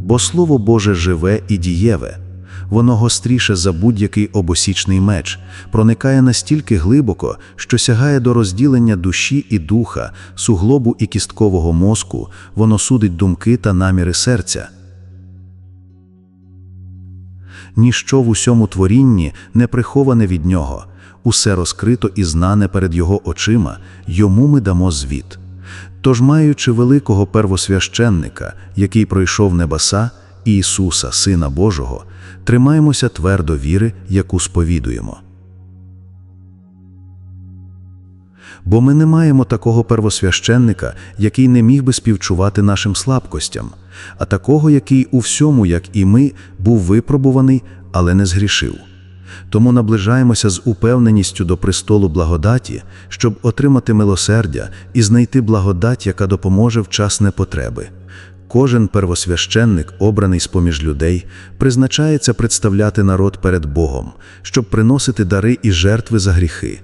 бо Слово Боже живе і дієве. Воно гостріше за будь-який обосічний меч, проникає настільки глибоко, що сягає до розділення душі і духа, суглобу і кісткового мозку, воно судить думки та наміри серця. Ніщо в усьому творінні не приховане від нього, усе розкрито і знане перед його очима, йому ми дамо звіт. Тож, маючи великого первосвященника, який пройшов небеса, Ісуса, Сина Божого, тримаємося твердо віри, яку сповідуємо. Бо ми не маємо такого первосвященника, який не міг би співчувати нашим слабкостям, а такого, який у всьому, як і ми, був випробуваний, але не згрішив. Тому наближаємося з упевненістю до престолу благодаті, щоб отримати милосердя і знайти благодать, яка допоможе в час непотреби. Кожен первосвященник, обраний з-поміж людей, призначається представляти народ перед Богом, щоб приносити дари і жертви за гріхи.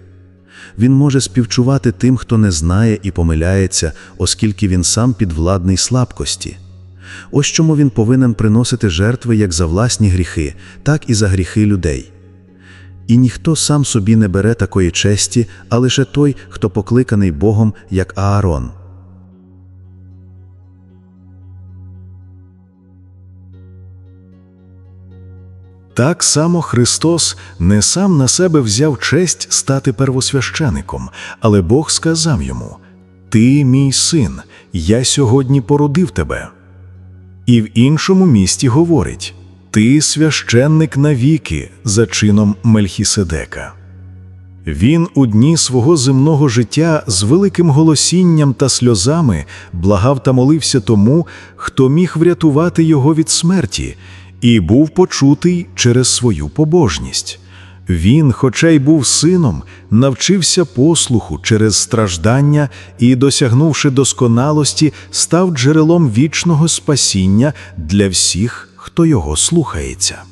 Він може співчувати тим, хто не знає і помиляється, оскільки він сам підвладний слабкості. Ось чому він повинен приносити жертви як за власні гріхи, так і за гріхи людей. І ніхто сам собі не бере такої честі, а лише той, хто покликаний Богом, як Аарон. Так само Христос не сам на себе взяв честь стати первосвящеником, але Бог сказав йому: Ти мій син, я сьогодні породив тебе. І в іншому місті говорить: Ти священник навіки за чином Мельхіседека. Він у дні свого земного життя з великим голосінням та сльозами благав та молився тому, хто міг врятувати його від смерті, і був почутий через свою побожність. Він, хоча й був сином, навчився послуху через страждання і, досягнувши досконалості, став джерелом вічного спасіння для всіх, хто його слухається.